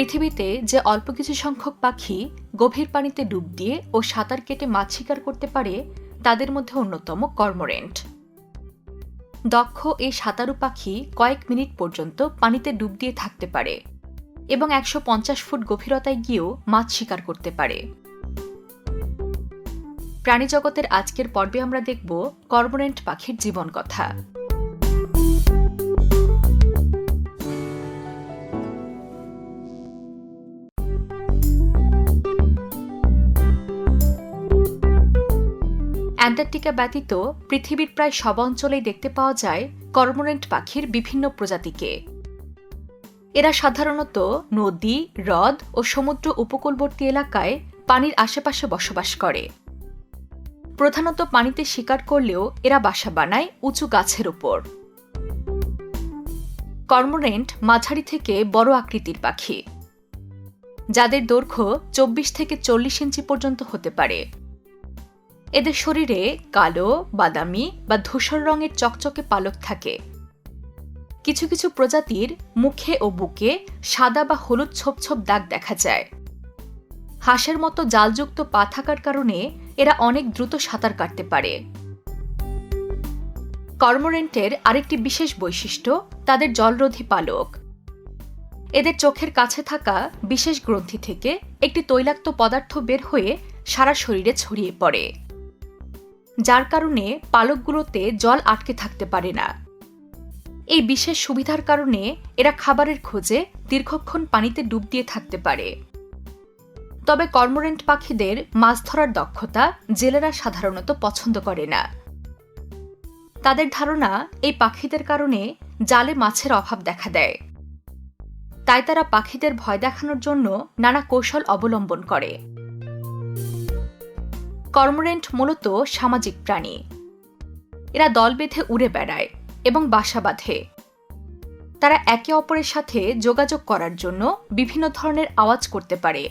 পৃথিবীতে যে অল্প কিছু সংখ্যক পাখি গভীর পানিতে ডুব দিয়ে ও সাঁতার কেটে মাছ শিকার করতে পারে, তাদের মধ্যে অন্যতম কর্মরেন্ট। দক্ষ এই সাঁতারু পাখি কয়েক মিনিট পর্যন্ত পানিতে ডুব দিয়ে থাকতে পারে এবং একশো পঞ্চাশ ফুট গভীরতায় গিয়েও মাছ শিকার করতে পারে। প্রাণীজগতের আজকের পর্বে আমরা দেখব কর্মরেন্ট পাখির জীবন কথা। অ্যান্টার্কটিকা ব্যতীত পৃথিবীর প্রায় সব অঞ্চলেই দেখতে পাওয়া যায় কর্মোরেন্ট পাখির বিভিন্ন প্রজাতিকে। এরা সাধারণত নদী, হ্রদ ও সমুদ্র উপকূলবর্তী এলাকায় পানির আশেপাশে বসবাস করে। প্রধানত পানিতে শিকার করলেও এরা বাসা বানায় উঁচু গাছের উপর। কর্মোরেন্ট মাঝারি থেকে বড় আকৃতির পাখি, যাদের দৈর্ঘ্য চব্বিশ থেকে চল্লিশ ইঞ্চি পর্যন্ত হতে পারে। এদের শরীরে কালো, বাদামি বা ধূসর রঙের চকচকে পালক থাকে। কিছু কিছু প্রজাতির মুখে ও বুকে সাদা বা হলুদ ছোপ ছোপ দাগ দেখা যায়। হাঁসের মতো জালযুক্ত পা থাকার কারণে এরা অনেক দ্রুত সাঁতার কাটতে পারে। কর্মোরেন্টের আরেকটি বিশেষ বৈশিষ্ট্য তাদের জলরোধী পালক। এদের চোখের কাছে থাকা বিশেষ গ্রন্থি থেকে একটি তৈলাক্ত পদার্থ বের হয়ে সারা শরীরে ছড়িয়ে পড়ে। যার কারণে পালকগুলোতে জল আটকে থাকতে পারে না। এই বিশেষ সুবিধার কারণে এরা খাবারের খোঁজে দীর্ঘক্ষণ পানিতে ডুব দিয়ে থাকতে পারে। তবে কর্মোরেন্ট পাখিদের মাছ ধরার দক্ষতা জেলেরা সাধারণত পছন্দ করে না। তাদের ধারণা এই পাখিদের কারণে জালে মাছের অভাব দেখা দেয়। তাই তারা পাখিদের ভয় দেখানোর জন্য নানা কৌশল অবলম্বন করে। কর্মোরেন্ট মূলত সামাজিক প্রাণী। এরা দল বেঁধে উড়ে বেড়ায় এবং বাসা বাঁধে। তারা একে অপরের সাথে যোগাযোগ করার জন্য বিভিন্ন ধরনের আওয়াজ করতে পারে।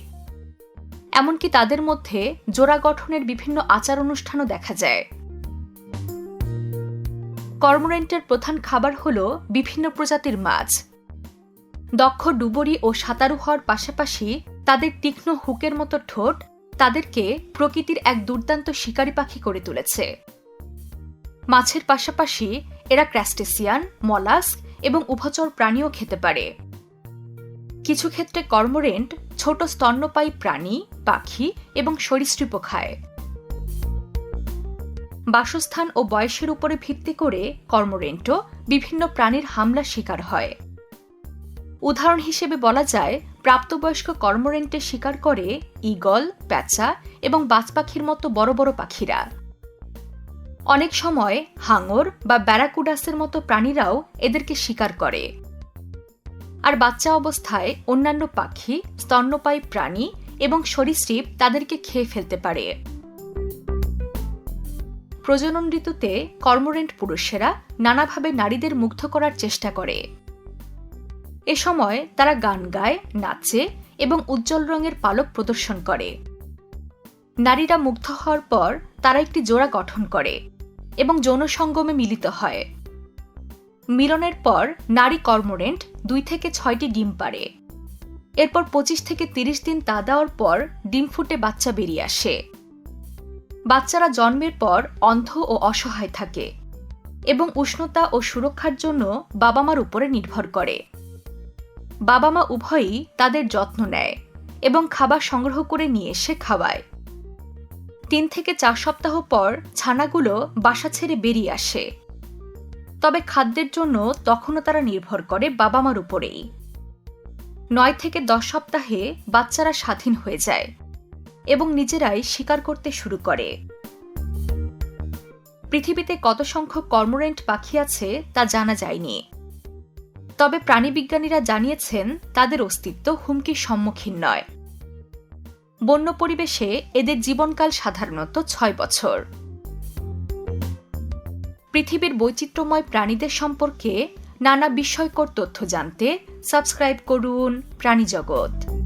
এমনকি তাদের মধ্যে জোড়া গঠনের বিভিন্ন আচার অনুষ্ঠানও দেখা যায়। কর্মোরেন্টের প্রধান খাবার হল বিভিন্ন প্রজাতির মাছ। দক্ষ ডুবরি ও সাঁতারু হওয়ার পাশাপাশি তাদের তীক্ষ্ণ হুকের মতো ঠোঁট তাদেরকে প্রকৃতির এক দুর্দান্ত শিকারী পাখি করে তুলেছে। মাছের পাশাপাশি এরা ক্র্যাস্টেসিয়ান মলাস্ক এবং উভচর প্রাণীও খেতে পারে। কিছু ক্ষেত্রে কর্মোরেন্ট ছোট স্তন্যপায়ী প্রাণী, পাখি এবং সরীসৃপও খায়। বাসস্থান ও বয়সের উপরে ভিত্তি করে কর্মোরেন্টও বিভিন্ন প্রাণীর হামলা শিকার হয়। উদাহরণ হিসেবে বলা যায় প্রাপ্তবয়স্ক কর্মরেন্টে শিকার করে ইগল প্যাঁচা এবং বাজ পাখির মতো বড় বড় পাখিরা। অনেক সময় হাঙর বা ব্যারাকুডাসের মতো প্রাণীরাও এদেরকে শিকার করে। আর বাচ্চা অবস্থায় অন্যান্য পাখি, স্তন্যপায়ী প্রাণী এবং সরীসৃপ তাদেরকে খেয়ে ফেলতে পারে। প্রজনন ঋতুতে কর্মরেন্ট পুরুষেরা নানাভাবে নারীদের মুগ্ধ করার চেষ্টা করে। এ সময় তারা গান গায়, নাচে এবং উজ্জ্বল রঙের পালক প্রদর্শন করে। নারীরা মুগ্ধ হওয়ার পর তারা একটি জোড়া গঠন করে এবং যৌন সঙ্গমে মিলিত হয়। মিলনের পর নারী কর্মোরেন্ট দুই থেকে ছয়টি ডিম পারে এরপর পঁচিশ থেকে তিরিশ দিন তা দেওয়ার পর ডিম ফুটে বাচ্চা বেরিয়ে আসে। বাচ্চারা জন্মের পর অন্ধ ও অসহায় থাকে এবং উষ্ণতা ও সুরক্ষার জন্য বাবা মার উপরে নির্ভর করে। বাবা মা উভয়ই তাদের যত্ন নেয় এবং খাবার সংগ্রহ করে নিয়ে এসে খাওয়ায়। তিন থেকে চার সপ্তাহ পর ছানাগুলো বাসা ছেড়ে বেরিয়ে আসে। তবে খাদ্যের জন্য তখনও তারা নির্ভর করে বাবা মার উপরেই। নয় থেকে দশ সপ্তাহে বাচ্চারা স্বাধীন হয়ে যায় এবং নিজেরাই শিকার করতে শুরু করে। পৃথিবীতে কত সংখ্যক কর্মোরেন্ট পাখি আছে তা জানা যায়নি। তবে প্রাণীবিজ্ঞানীরা জানিয়েছেন, তাদের অস্তিত্ব হুমকির সম্মুখীন নয়। বন্য পরিবেশে এদের জীবনকাল সাধারণত ছয় বছর। পৃথিবীর বৈচিত্র্যময় প্রাণীদের সম্পর্কে নানা বিস্ময়কর তথ্য জানতে সাবস্ক্রাইব করুন প্রাণীজগৎ।